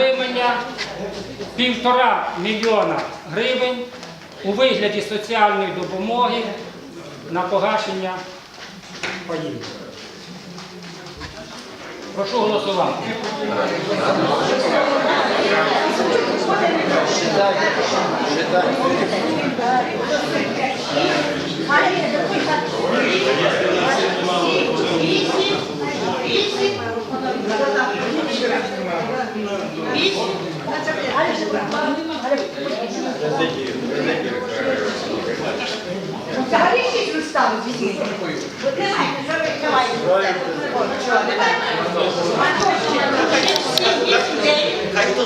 отримання півтора мільйона гривень у вигляді соціальної допомоги на погашення паїв. Прошу голосувати. Взагалі шість вистави візьміть. От давайте,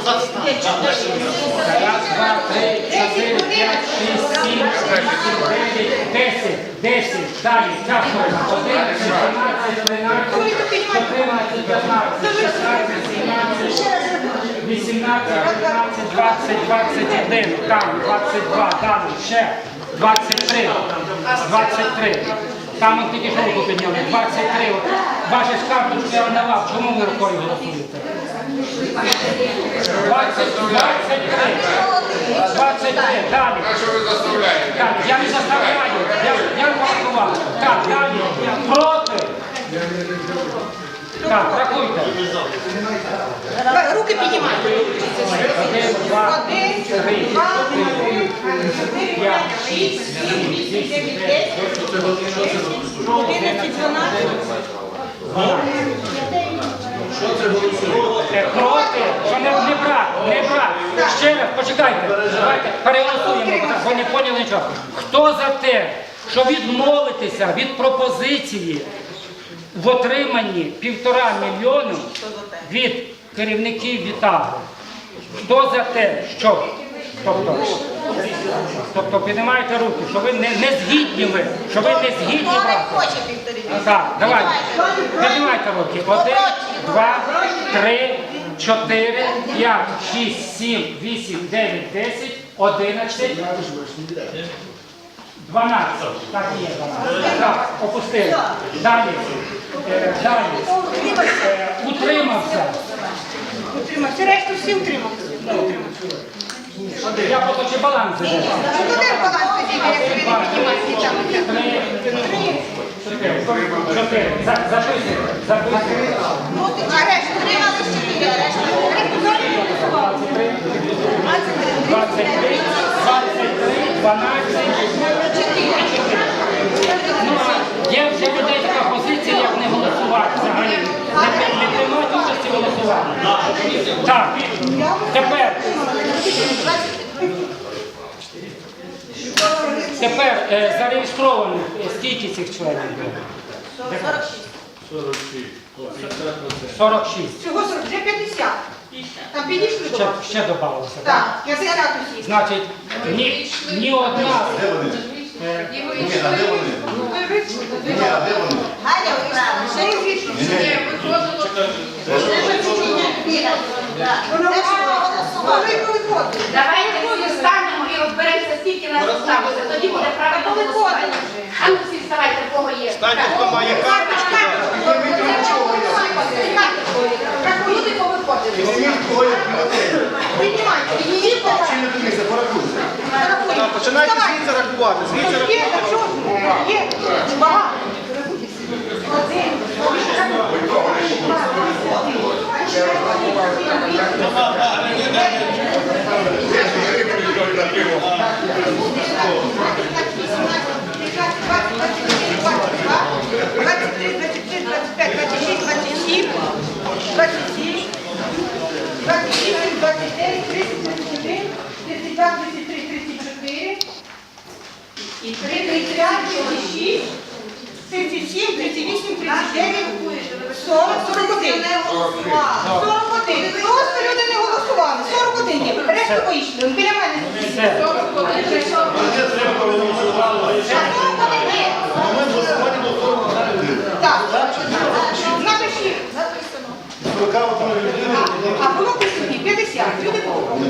давай, давай. Раз, два, три, чотири, п'ять, шість, сім, дев'ять, десять, десять. Далі, часно. Один, дванадцять, тринадцять, чотирнадцять, п'ятнадцять, шістнадцять, сімнадцять, вісімнадцять, дев'ятнадцять, двадцять, двадцять один. Там, ще. Двадцять три. Двадцять три. Там от тільки руку підняли. Двадцять три. От Ваші карточки я давав. Чому ви рукою голосуєте? 20, 23. 23. Далі. Що ви заставляєте? Так, я не заставляю. Я, я порахував. Так, далі. Проти. Так, рахуйте. Руки піднімайте. Один, два, три, чотири, шість, сім, вісім, дев'ять, десять, одинадцять, дванадцять. Е, Проти, що не, не брат, не брат. Ще раз, почекайте. Давайте переголосуємо, бо не поняли нічого. Хто за те, що відмовитися від пропозиції в отриманні півтора мільйону від керівників ВІТАГу? Хто за те, що? Тобто, тобто піднімайте руки, що ви не, не згідні ви, що ви не згідні Хто хоче півтори Так, давайте. Піднімайте руки. Один, два, три, чотири, п'ять, шість, сім, вісім, дев'ять, десять, одинадцять. Дванадцять. Так і є, дванадцять. Так, опустили. Далі. Е, Далі. Е, Утримався. Утримався. Решту всі утримався. Я просто ще баланс іде. Ну, туди баланс тоді, як ви не піднімаєте там? Три, чотири. Чотири. За- Записуйте. Записуйте. Ну, ти а решту утрималися чи ні? Решту утрималися. 23, 23, 12. Ну, а є вже людей така позиція, як не голосувати взагалі. Не, при- не приймати участі в голосуванні. Так, тепер. Тепер е, зареєстровано е, скільки цих членів? було? 46. Всього 40, вже 50. Там підійшли до Ще, вас? ще додалося. Так, 50 усіх. Значить, ні, ні одна. Е, Галя вправо. Ще й вийшли. Велико виходить. Давайте всі встанемо і розберемося, скільки нас залишилося. Тоді буде правильно голосування. А ну всі вставайте, в кого є. Станьте, хто має карточки, Люди повиходили. Піднімайте. Так, починайте звідси рахувати. Звідси рахувати. Є, а чого? Є. Багато. Один. І 35, 36, 37, 38, 39, 40, 41. 41. Просто люди не голосували. 41 є. Решта вийшли. Біля мене. 41. 41. Так. Напишіть. А було при собі 50. Люди поховали.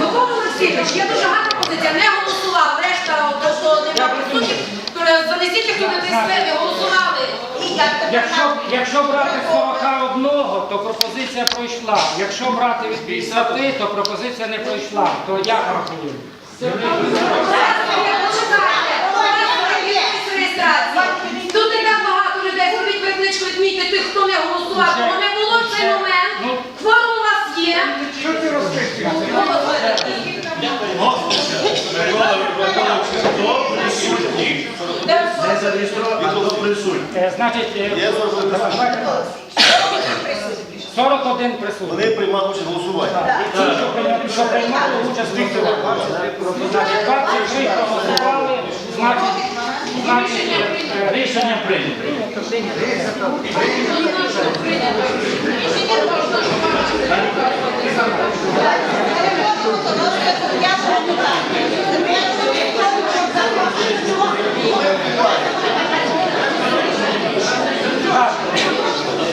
Микола Олексійович, є дуже гарна позиція. Не голосував, решта, то, що немає присутніх, скільки хто не присвини голосували? Якщо, якщо брати з 41, то пропозиція пройшла. Якщо брати від 50, то пропозиція не пройшла. То як рахуємо? Тут не так багато людей, зробіть перекличку, тих, хто не голосував. Бо не було в цей момент. Кворум у вас є. Що ти? Не зареєстрований, а. Е, Значить, е, давайте так. 41 присутній. Вони приймали участь в голосуванні. Ті, що приймали участь в голосуванні. Значить, 23 проголосували, значить, значить рішення прийнято.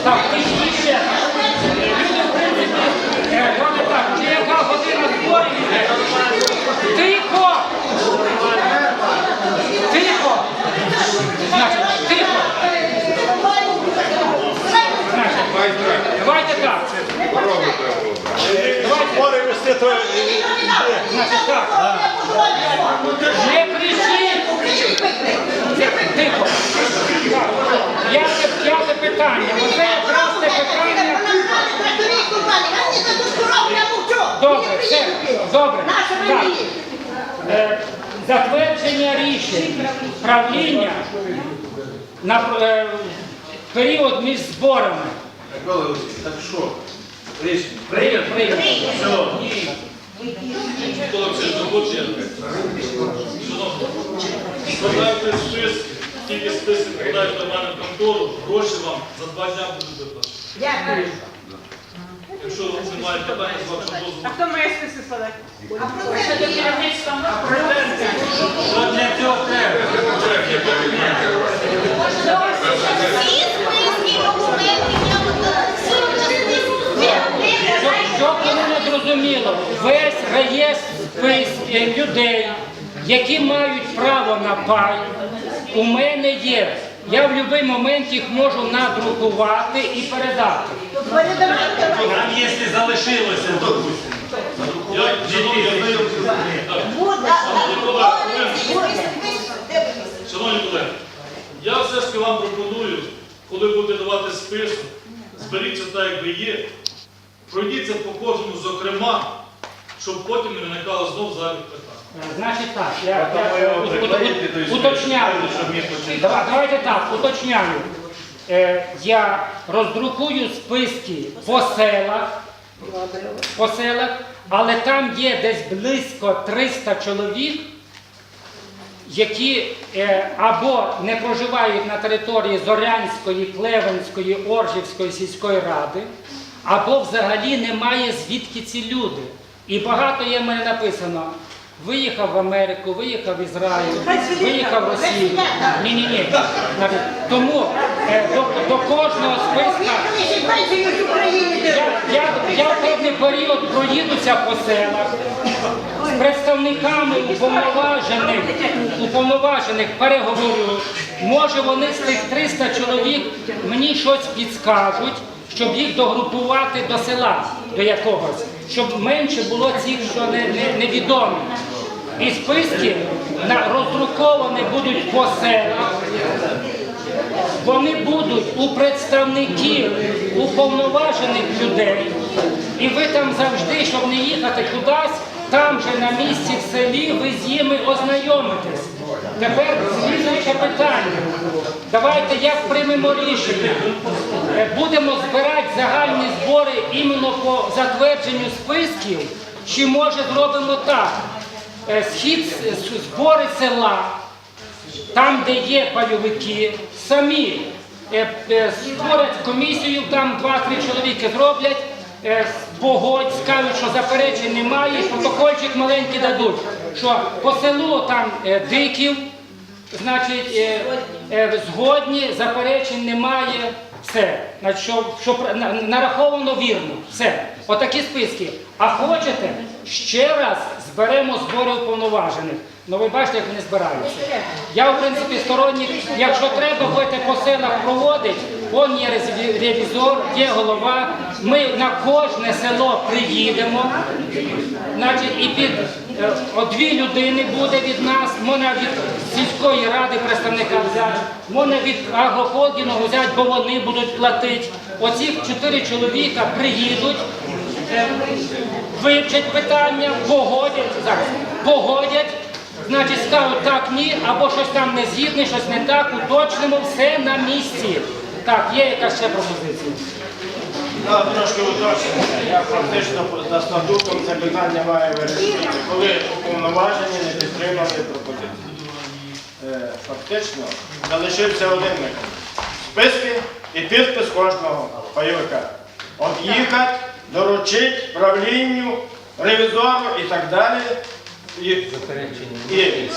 Так, ти ще. Люди, в принципі, вони так, чи яка година зборів іде? Тихо! Тихо! Значить, тихо! Значить, давайте так. Збори вести, то Значить так. Не кричіть! Тихо! П'яте питання. Оце якраз те питання. Добре, все, добре. Так. Е, Затвердження рішень правління на е, період між зборами. Микола Олексійович, так що? Рішення. Прийнято. Прийнято. Складайте список, тільки список подають до мене в контору, гроші вам за два дня будуть виплачені. Якщо немає питань, з вашого дозволу. Хто має списи складати? Що для цього треба? Щоб, щоб воно не зрозуміло, весь реєстр людей, які мають право на пай, у мене є. Я в будь-який момент їх можу надрукувати і передати. Там, якщо залишилося, допустимо. Шановні, шановні колеги, я все ж таки вам пропоную, коли будете давати список, зберіться так, як ви є, пройдіться по кожному зокрема, щоб потім не виникало знов зайвих питань. Е, Значить так, я, я ут- ут- уточняю. Давай- Давайте так, уточняю. Е, Я роздрукую списки по селах, по селах, але там є десь близько 300 чоловік, які е, або не проживають на території Зорянської, Клевенської, Оржівської сільської ради, або взагалі немає звідки ці люди. І багато є в мене написано. Виїхав в Америку, виїхав в Ізраїль, виїхав в Росію. Ні, ні, ні. Тому е, до, до кожного списка я, я, я в певний період проїдуся по селах з представниками уповноважених, уповноважених переговорю. Може вони з тих 300 чоловік мені щось підскажуть, щоб їх догрупувати до села, до якогось, щоб менше було цих, що не, не, невідомі. І списки роздруковані будуть по селах. Вони будуть у представників уповноважених людей, і ви там завжди, щоб не їхати кудись, там же на місці в селі ви з ними ознайомитесь. Тепер слідуюче питання. Давайте як приймемо рішення. Е, Будемо збирати загальні збори іменно по затвердженню списків, чи може зробимо так? Е, Схід збори села там, де є пайовики, самі е, створять комісію, там два-три чоловіки зроблять, погодь, скажуть, що заперечень немає, протокольчик маленький дадуть, що по селу там диків, значить, е, е, згодні, заперечень немає, все. Значить, що, що пр- на- нараховано вірно, все. Отакі списки. А хочете ще раз зберемо збори уповноважених. Ну ви бачите, як вони збираються. Я, в принципі, сторонник, якщо треба, будете по селах проводити, он є ревізор, є голова. Ми на кожне село приїдемо. Значить, і під о, дві людини буде від нас, можна від сільської ради представника взяти, можна від агрохолдингу взяти, бо вони будуть платити. Оці чотири чоловіка приїдуть, е, вивчать питання, погодять, зараз, погодять, значить скажуть так, ні, або щось там не згідне, щось не так, уточнимо, все на місці. Так, є якась ще пропозиція. Да, трошки уточнення. Я фактично за статутом це питання маю вирішити, коли уповноважені не підтримали пропозиції. Е, Фактично залишився один механізм. Списки і підпис кожного пайовика. От їхати, доручить правлінню, ревізору і так далі. І, і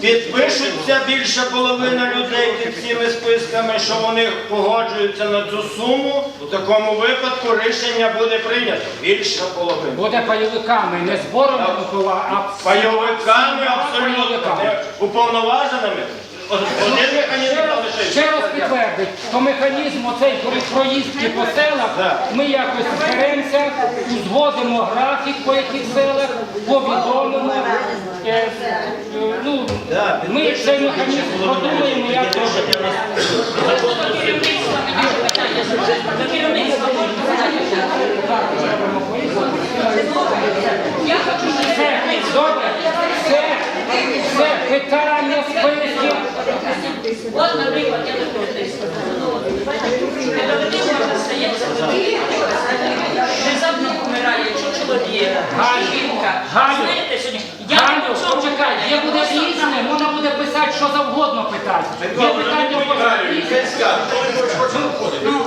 підпишуться більша половина людей під цими списками, що вони погоджуються на цю суму. У такому випадку рішення буде прийнято. Більша половина. Буде пайовиками, не збором Микола, а Пайовиками абсолютно уповноваженими. Один механізм Ще раз, підтвердить, то механізм оцей при проїздці по селах, ми якось зберемося, узгодимо графік по яких селах, повідомимо. Е, е, ну, ми цей механізм продумаємо, як щоб Все, добре, все, все, питання списків. От, наприклад, я не проти. Не можна стається Внезапно помирає чи чоловік, чи жінка. Знаєте, сьогодні, я Ганю, по цьому почекай, є буде різне, можна буде писати, що завгодно питати. Є питання по. Ну,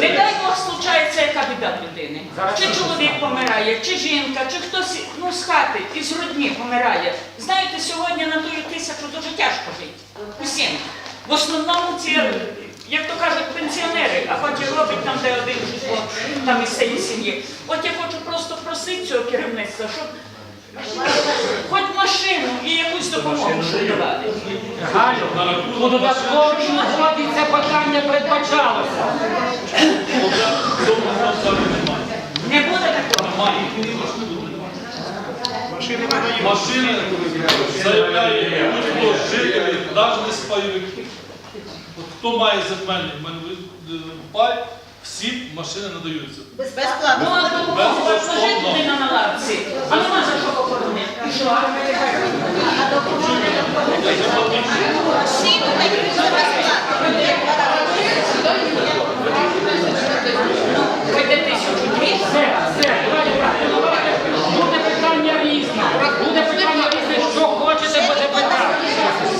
не дай Бог случається яка біда людини. Чи чоловік помирає, чи жінка, чи хтось ну, з хати, із родні помирає. Знаєте, сьогодні на ту тисячу дуже тяжко жити. Усім. В основному ці, як то кажуть, пенсіонери, а хоч і робить там де один житло, там із цієї сім'ї. От я хочу просто просити цього керівництва, щоб хоч машину і якусь допомогу щоб давати. Галю, у додатковій угоді це питання передбачалося. Не буде такого. Машини заявляє будь-хто з жителів, навіть не. От Хто має земельний пай, всі машини надаються. Ну, а допомогу розложить людина на лавці. А нема за що похоронити. І що? Вийде тисячу дві. Все, все, давайте так. Буде питання різне. Буде питання різне, що хочете, буде питання.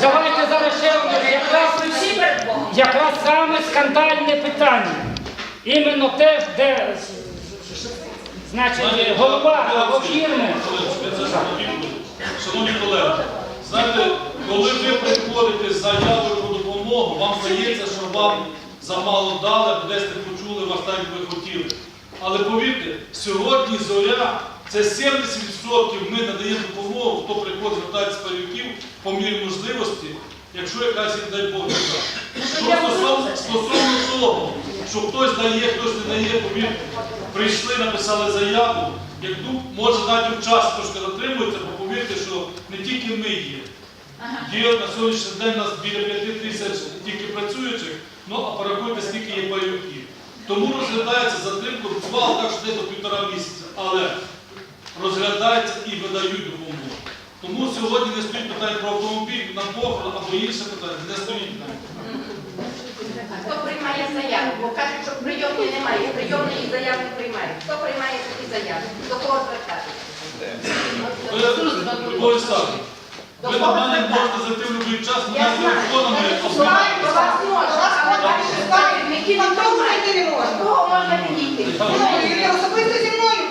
Давайте зараз ще одне. якраз, Ми всі перед Богом. якраз саме скандальне питання. Іменно те, де значить голова або фірми. Шановні колеги, знаєте, коли ви приходите з заявою про допомогу, вам здається, що вам замало дали, десь не почули вас так, як ви хотіли. Але повірте, сьогодні зоря це 70% ми надаємо допомогу, хто приходить звертається з парівків по мірі можливості, якщо якась, дай Бог. Що стосовно, стосовно того, що хтось дає, хтось не дає, повірте, прийшли, написали заяву, як ну, може навіть час трошки затримується, бо повірте, що не тільки ми є. Є на сьогоднішній день у нас біля 5 тисяч тільки працюючих, ну а порахуйте, скільки є пайовиків. Тому розглядається затримка, бувало так, що до півтора місяця, але розглядається і видають допомогу. Тому сьогодні не стоїть питання про автомобіль на похорон або інше питання, не стоїть. Хто приймає заяву? Бо кажуть, що прийомні немає, прийомні і заяв не приймають. Хто приймає такі заяви? До кого звертатися? Ви, до мене можете зайти в будь-який час, мене телефонами або Знаю, до вас можна, контролю зайти не можна. До кого можна підійти? Особисто зі мною.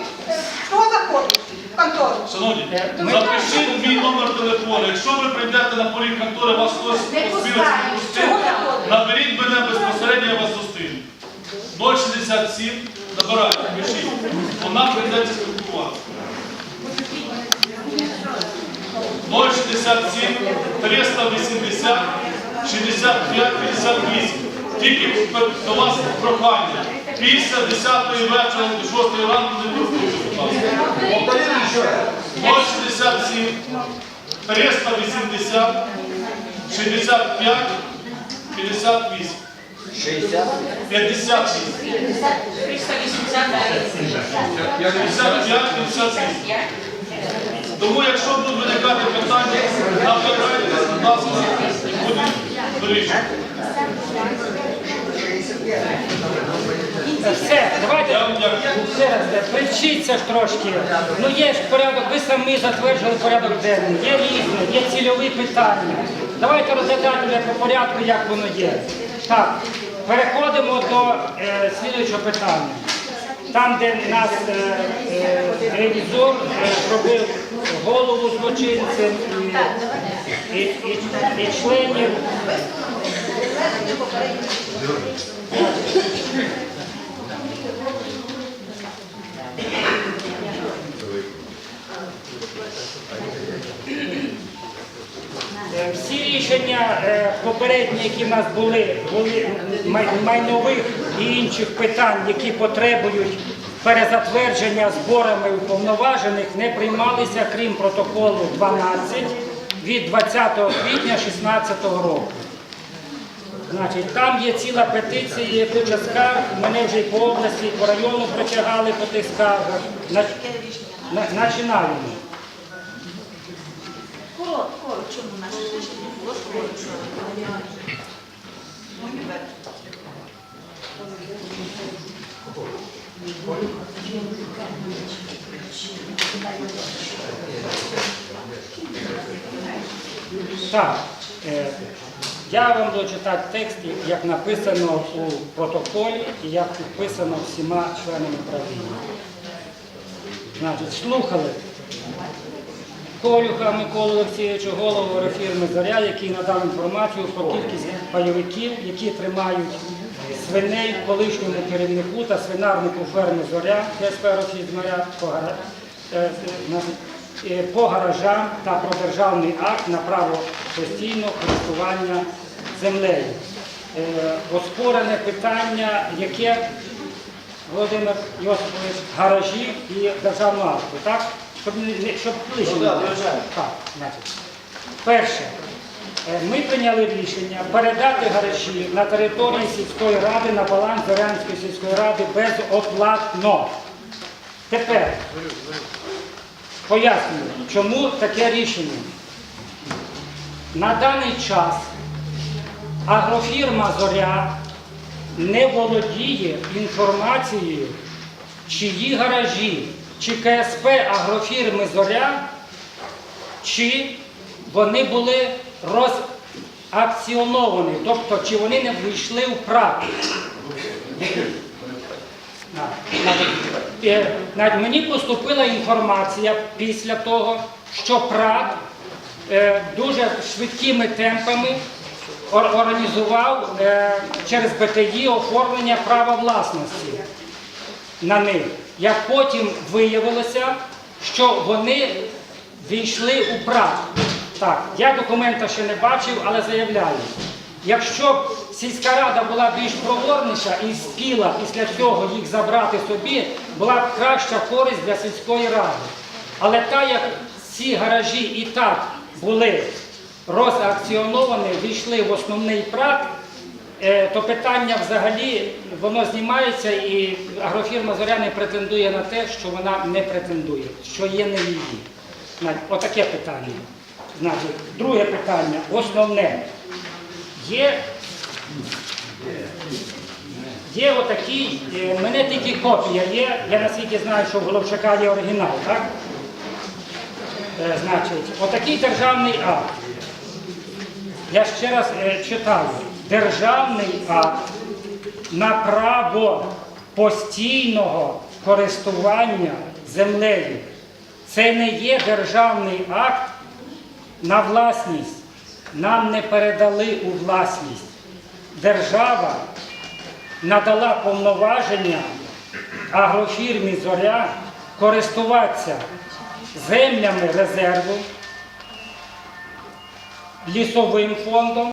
Хто заходить в контору? Шановні, запишіть мій номер телефону. Якщо ви прийдете на поріг контори, вас хтось Не пускають. не Чого? Наберіть мене безпосередньо, я вас зустріну. 067, набирайте, пишіть. Бо нам прийдеться спілкуватися. 067 380 65 58. Тільки до вас прохання. Після 10 вечора до 6 ранку не турбуйте, будь ласка. 067 380 65 58. 58. 55 58. Тому, якщо будуть виникати питання, набирайте, будь ласка, і вирішувати. Все, давайте ще раз, привчіться ж трошки. Ну є ж порядок, ви самі затверджували порядок денний, є різне, є цільові питання. Давайте розглядати вже по порядку, як воно є. Так, переходимо до е, слідуючого питання. Там, де нас е, е, ревізор е, зробив голову злочинцем і, і, і, і членів Всі рішення е, попередні, які в нас були, були майнових і інших питань, які потребують перезатвердження зборами уповноважених, не приймалися, крім протоколу 12 від 20 квітня 2016 року. Значить, там є ціла петиція, є куча скарг, мене вже і по області, і по району притягали по тих скаргах. На- на- Починаємо. Коротко, чому наше рішення було? Так, е, я вам буду читати текст, як написано у протоколі і як підписано всіма членами правління. Значить, слухали Колюха Миколу Олексійовича, голову фірми Зоря, який надав інформацію про кількість пайовиків, які тримають свиней колишньому керівнику та свинарнику ферми Зоря, КСП Російська по, е, по гаражам та про державний акт на право постійного користування землею. Е, Оспорене питання, яке Володимир Йосипович, гаражі і державного акту, так? Щоб, щоб ближче Ну, не було. Так, значить. Перше, е, ми прийняли рішення передати гаражі на території сільської ради на баланс Зорянської сільської ради безоплатно. Тепер пояснюю, чому таке рішення. На даний час агрофірма Зоря не володіє інформацією, чиї гаражі, чи КСП агрофірми Зоря, чи вони були розакціоновані, тобто чи вони не вийшли в ПРАК. Е, навіть Мені поступила інформація після того, що ПРАК е, дуже швидкими темпами організував е, через БТІ оформлення права власності на них. Як потім виявилося, що вони війшли у ПРАК. Так, я документа ще не бачив, але заявляю. Якщо б сільська рада була більш проворніша і спіла після цього їх забрати собі, була б краща користь для сільської ради. Але так як ці гаражі і так були розакціоновані, війшли в основний прак, е, то питання взагалі воно знімається і агрофірма Зоря не претендує на те, що вона не претендує, що є не її. Отаке питання. Друге питання, основне. Є, є отакий, е, мене тільки копія є, я наскільки знаю, що в Головчака є оригінал, так? Е, Значить, отакий державний акт. Я ще раз е, читаю. Державний акт на право постійного користування землею. Це не є державний акт на власність. Нам не передали у власність. Держава надала повноваження агрофірмі Зоря користуватися землями резерву, лісовим фондом